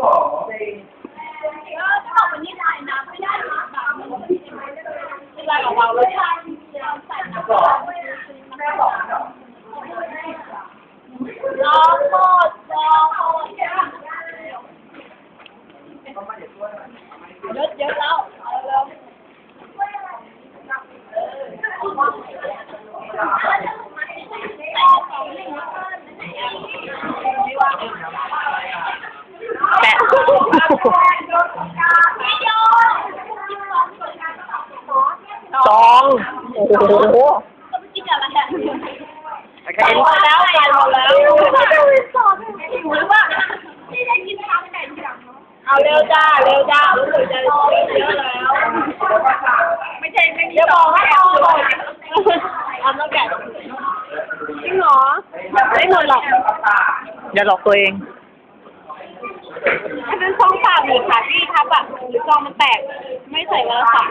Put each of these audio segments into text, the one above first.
ก็ ยอะเยอะแล้วเอาเร็วแปะจองโอ้โหจะไปกินอะไรอะแต่ก็เอ็นหมดแล้วไปหมดแล้วหิวหรือเปล่าที่ได้กินข้าวไหนทีหลัง เอาเร็วจ้าเร็วจ้ารู้สึกจะเยอะแล้ว ไม่ใช่ไม่มีบอกให้เอาเลยเอาต้องแกะจริงเหรอไม่หมดหรอกอย่าหลอกตัวเองอันนั้นช่องปากหนีค่ะที่ทับอะหรือซองมันแตก ไม่ใส่กระสาน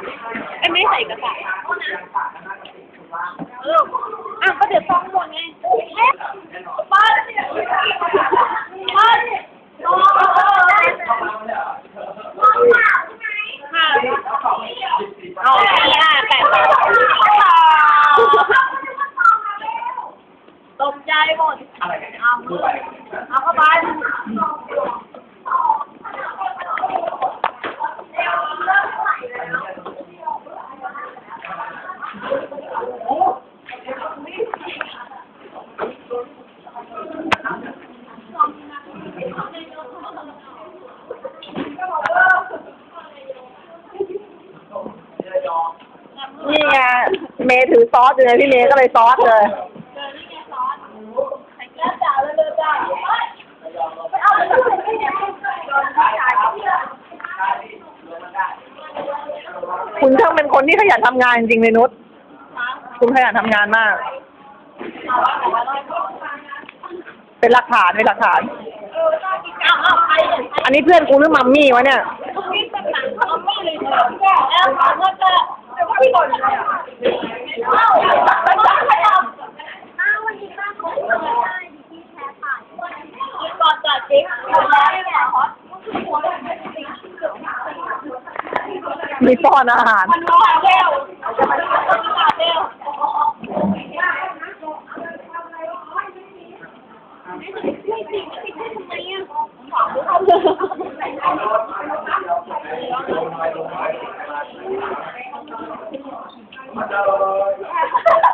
ไอ้ยไม่ใส่กระสานเอออะก็เดี๋ยวซองหมดไงบ้านเนี่ยบ้านซองค่ะเอาสี่ห้าแปดตก ใจหมดเอาเอาเข้าไปนี่ไงเมย์ถือซอสอยู่เลยพี่เมย์ก็เลยซอสเลย คุณช่างเป็นคนที่ขยันทำงานจริงเลยนุชคุณขยันทำงานมาก เป็นหลักฐานเป็นหลักฐาน อันนี้เพื่อนกูหรือมัมมี่วะเนี่ยนี่เป็นหนั มีป้อนอาหารมันร้อนเร็วมัน